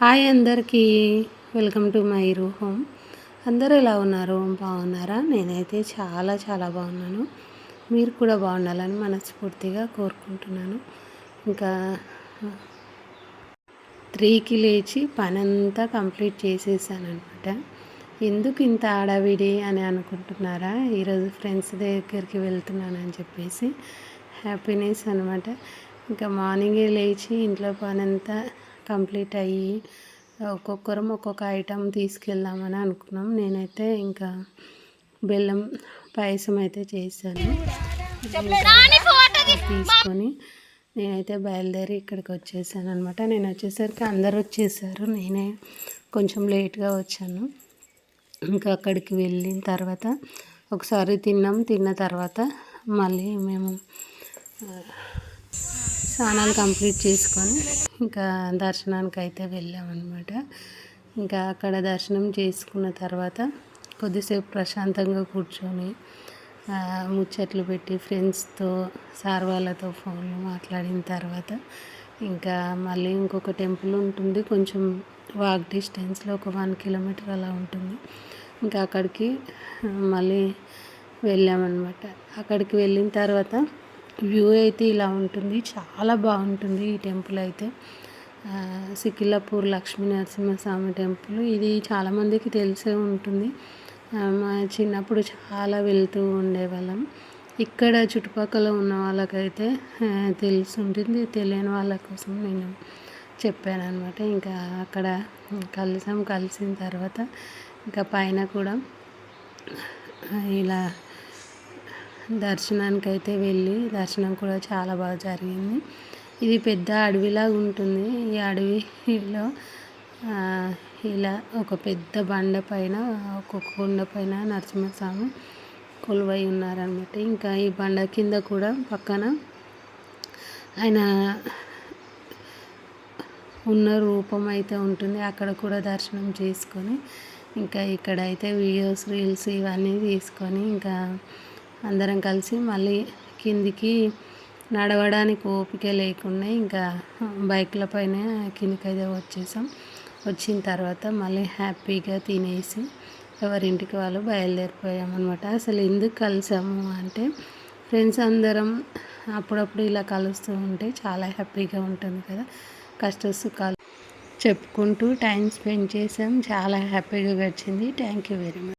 Hi అందరికీ. Welcome to my రూ home అందరూ ఎలా ఉన్నారు? బాగున్నారా? నేనైతే చాలా చాలా బాగున్నాను. మీరు కూడా బాగుండాలని మనస్ఫూర్తిగా కోరుకుంటున్నాను. ఇంకా త్రీకి లేచి పని అంతా కంప్లీట్ చేసేసాను అనమాట ఎందుకు ఇంత ఆడవిడి అని అనుకుంటున్నారా? ఈరోజు ఫ్రెండ్స్ దగ్గరికి వెళ్తున్నాను అని చెప్పేసి హ్యాపీనెస్ అనమాట ఇంకా మార్నింగే లేచి ఇంట్లో పని అంతా కంప్లీట్ అయ్యి ఒక్కొక్కరం ఒక్కొక్క ఐటమ్ తీసుకెళ్దామని అనుకున్నాం. నేనైతే ఇంకా బెల్లం పాయసం అయితే చేశాను. తీసుకొని నేనైతే బయలుదేరి ఇక్కడికి వచ్చేసాను అనమాట నేను వచ్చేసరికి అందరు వచ్చేసారు. నేనే కొంచెం లేట్గా వచ్చాను. ఇంకా అక్కడికి వెళ్ళిన తర్వాత ఒకసారి తిన్నాం. తిన్న తర్వాత మళ్ళీ మేము స్నానాలు కంప్లీట్ చేసుకొని ఇంకా దర్శనానికి అయితే వెళ్ళామన్నమాట. ఇంకా అక్కడ దర్శనం చేసుకున్న తర్వాత కొద్దిసేపు ప్రశాంతంగా కూర్చొని ముచ్చట్లు పెట్టి ఫ్రెండ్స్తో సార్ వాళ్ళతో ఫోన్లో మాట్లాడిన తర్వాత ఇంకా మళ్ళీ ఇంకొక టెంపుల్ ఉంటుంది. కొంచెం వాక్ డిస్టెన్స్లో ఒక వన్ కిలోమీటర్ అలా ఉంటుంది. ఇంకా అక్కడికి మళ్ళీ వెళ్ళామన్నమాట. అక్కడికి వెళ్ళిన తర్వాత వ్యూ అయితే ఇలా ఉంటుంది. చాలా బాగుంటుంది ఈ టెంపుల్ అయితే. సికిలాపూర్ లక్ష్మీ నరసింహస్వామి టెంపుల్. ఇది చాలామందికి తెలిసే ఉంటుంది. మా చిన్నప్పుడు చాలా వెళ్తూ ఉండేవాళ్ళం. ఇక్కడ చుట్టుపక్కల ఉన్న వాళ్ళకైతే తెలిసి ఉంటుంది తెలియని వాళ్ళ కోసం నేను చెప్పాను అనమాట ఇంకా అక్కడ కలిసాం. కలిసిన తర్వాత ఇంకా పైన కూడా ఇలా దర్శనానికి అయితే వెళ్ళి దర్శనం కూడా చాలా బాగా జరిగింది. ఇది పెద్ద అడవిలాగా ఉంటుంది. ఈ అడవిలో ఇలా ఒక పెద్ద బండ పైన ఒక కొండ పైన నరసింహస్వామి కొలువై ఉన్నారనమాట ఇంకా ఈ బండ కింద కూడా పక్కన ఆయన ఉన్న రూపం అయితే ఉంటుంది. అక్కడ కూడా దర్శనం చేసుకొని ఇంకా ఇక్కడైతే వీడియోస్ రీల్స్ ఇవన్నీ తీసుకొని ఇంకా అందరం కలిసి మళ్ళీ కిందికి నడవడానికి ఓపిక లేకుండా ఇంకా బైక్ల పైన కిందికైతే అయితే వచ్చేసాం. వచ్చిన తర్వాత మళ్ళీ హ్యాపీగా తినేసి ఎవరింటికి వాళ్ళు బయలుదేరిపోయామన్నమాట. అసలు ఎందుకు కలిసాము అంటే ఫ్రెండ్స్ అందరం అప్పుడప్పుడు ఇలా కలుస్తూ ఉంటే చాలా హ్యాపీగా ఉంటుంది కదా. కష్ట సుఖాలు చెప్పుకుంటూ టైం స్పెండ్ చేసాం. చాలా హ్యాపీగా గడిచింది. Thank you very much.